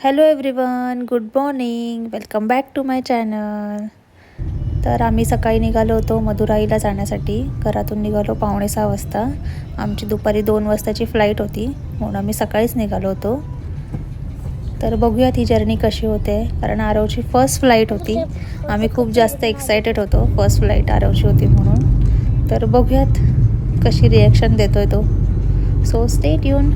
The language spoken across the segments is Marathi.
Hello everyone good morning welcome back to my channel तर आम्ही सकाळी निघालो होतो मदुराईला जाण्यासाठी. घरातून निघालो पावणे सहा वाजता. आमची दुपारी दोन वाजताची फ्लाईट होती म्हणून आम्ही सकाळीच निघालो होतो. तर बघूयात ही जर्नी कशी होते. कारण आरवची फर्स्ट फ्लाईट होती. आम्ही खूप जास्त एक्सायटेड होतो फर्स्ट फ्लाईट आरवची होती म्हणून. तर बघूयात कशी रिॲक्शन देतोय तो. सो स्टेट येऊन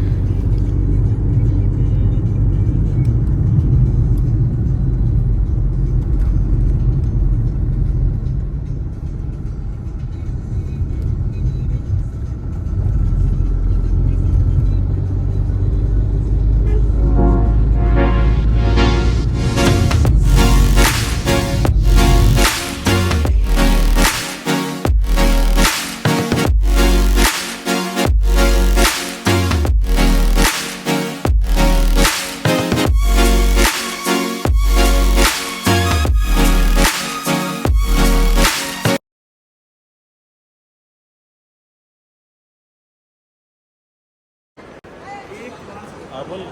हा बोल.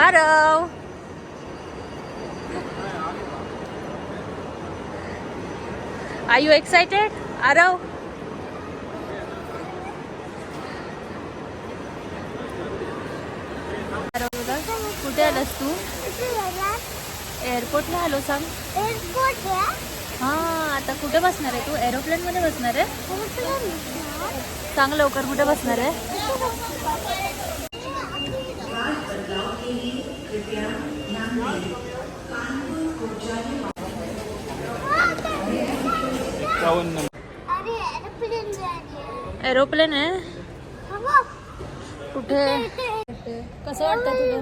Aarav. Are you excited Aarav. कुठे आलास तू? एअरपोर्टला आलो सांग. हा आता कुठे बसणार आहे तू? एरोप्लेन मध्ये बसणार आहे? सांग लवकर कुठे बसणार आहे? एरोप्लेन आहे. कुठे? कसं वाटतं तुला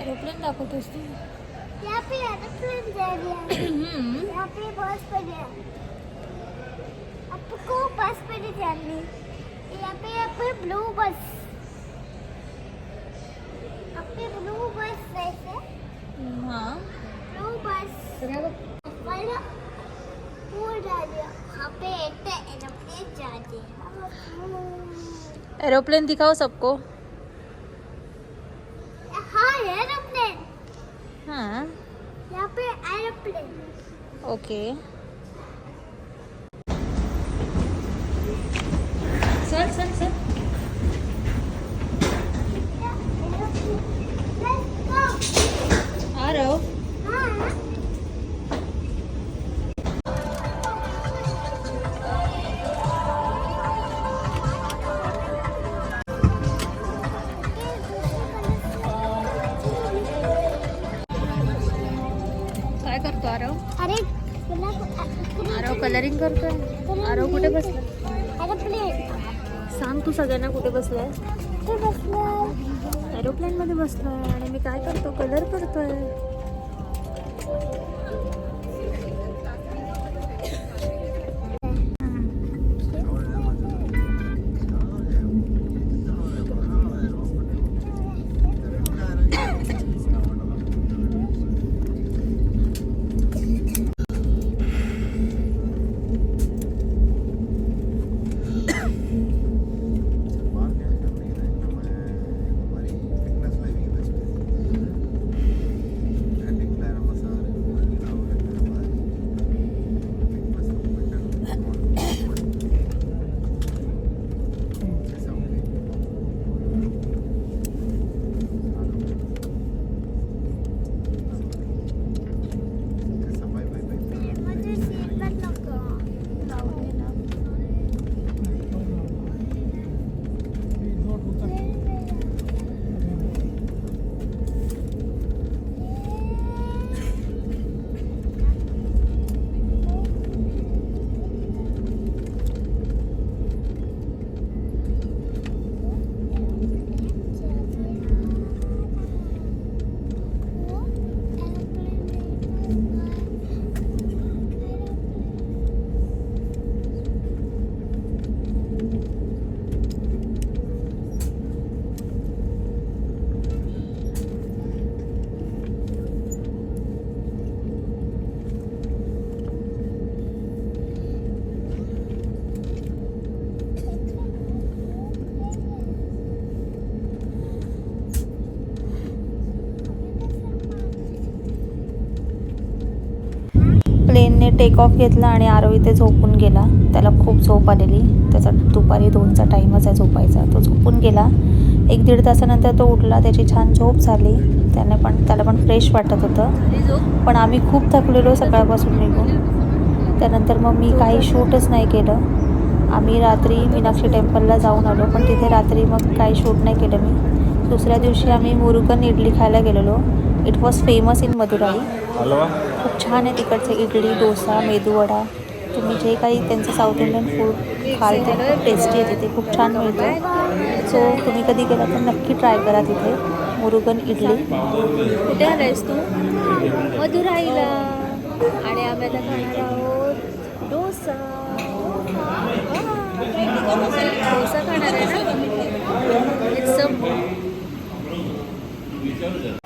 एरोप्लेन दाखवतोस तू यहाँ पे एरोप्लेन जा रही है। हम्म. यहाँ पे बस पड़ी है। आपको बस पड़ी जानी। यहाँ पे यहाँ पे ब्लू बस पे ब्लू बस वैसे। हा। ब्लू बस वो जा रही है। यहाँ पे एक एरोप्लेन जा रही है। एरोप्लेन दिखाओ सबको। हाँ यहाँ पे एरोप्लेन ओके चल करतो आरव. अरे आरव कलरिंग करतोय आरव कुठे बसला? सांग तू सगळ्यांना कुठे बसलाय? एरोप्लेन मध्ये बसलोय आणि मी काय करतो? कलर करतोय. टेक ऑफ घेतला आणि आरव इथे झोपून गेला. त्याला खूप झोप आलेली. त्याचा दुपारी दोनचा टाईमच आहे झोपायचा. तो झोपून गेला. एक दीड तासानंतर तो उठला. त्याची छान झोप झाली. त्याने पण त्याला पण फ्रेश वाटत होतं. पण आम्ही खूप थकलेलो सकाळपासून निघून. त्यानंतर मग मी काही शूटच नाही केलं. आम्ही रात्री मीनाक्षी टेम्पलला जाऊन आलो. पण तिथे रात्री मग काही शूट नाही केलं मी. दुसऱ्या दिवशी आम्ही मुरुगन इडली खायला गेलेलो. It was famous in Madurai खूप छान आहे तिकडचे इडली डोसा मेदूवडा तुम्ही जे काही त्यांचं साऊथ इंडियन फूड खाल ते खूप टेस्टी आहे तिथे खूप छान मिळतं. सो तुम्ही कधी गेला तर नक्की ट्राय करा तिथे. मुरुगन इडली. कुठे आलायस तू? मधुराईला. आणि आम्ही आता खाणार आहोत डोसा. डोसा खाणार आहे ना?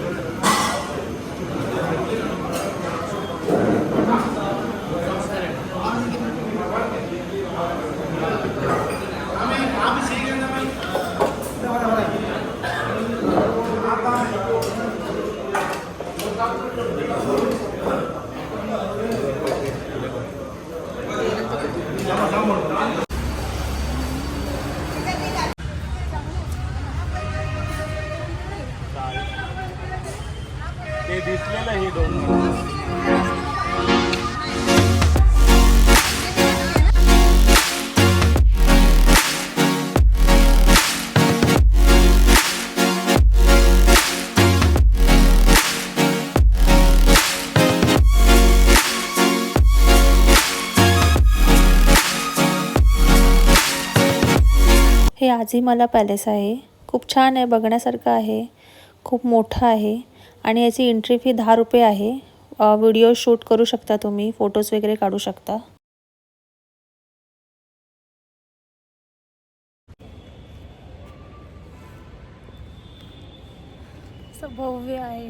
दिसलेलं हे डोंगर. हे आजीमाला पॅलेस आहे. खूप छान आहे बघण्यासारखं आहे. खूप मोठं आहे. आणि याची एंट्री फी दहा रुपये आहे. व्हिडिओ शूट करू शकता तुम्ही फोटोज वगैरे काढू शकता. भव्य आहे.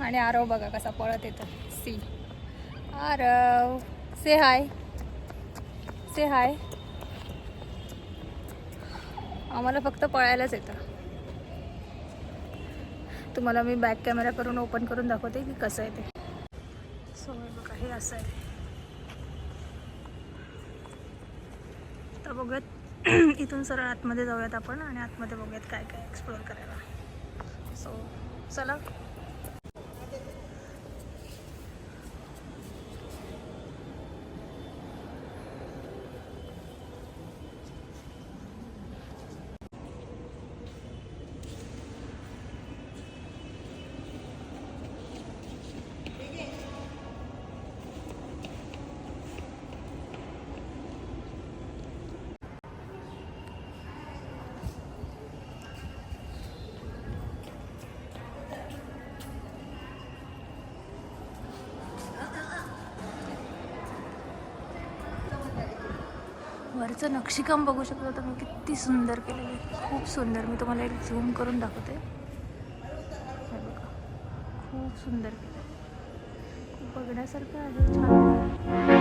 आणि आरव बघा कसा पळत येतो. सी. आरव से हाय से हाय आम्हाला फक्त पळायलाच येतं. तुम्हाला मी बॅक कॅमेरा करून ओपन करून दाखवते की कसं आहे ते. सो बघा हे असं आहे. तर बघूयात इथून सरळ आतमध्ये जाऊयात आपण आणि आतमध्ये बघूयात काय काय एक्सप्लोअर करायला. सो चला. वरचं नक्षीकाम बघू शकता तुम्ही किती सुंदर केलेलं आहे. खूप सुंदर. मी तुम्हाला एक झूम करून दाखवते. हे बघा. खूप सुंदर केलं खूप बघण्यासारखं आहे. छान.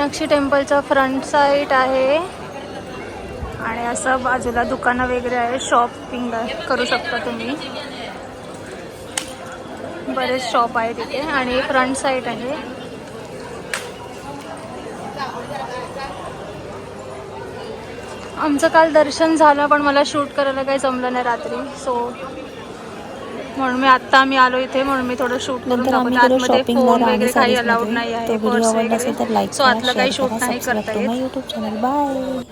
मीनाक्षी टेम्पलचा फ्रंट साईट आहे. आणि असं बाजूला दुकानं वगैरे आहे. शॉपिंग करू शकता तुम्ही. बरेच शॉप आहे तिथे आणि फ्रंट साईट आहे. आमचं काल दर्शन झालं पण मला शूट करायला काही जमलं नाही रात्री. सो म्हणून मी आत्ता आम्ही आलो इथे म्हणून मी थोडं शूट करून दाखवते. आतमध्ये फोन वगैरे काही अलाउड नाही आहे पर्स वगैरे. सो आतलं काही शूट नाही करता येत. YouTube channel bye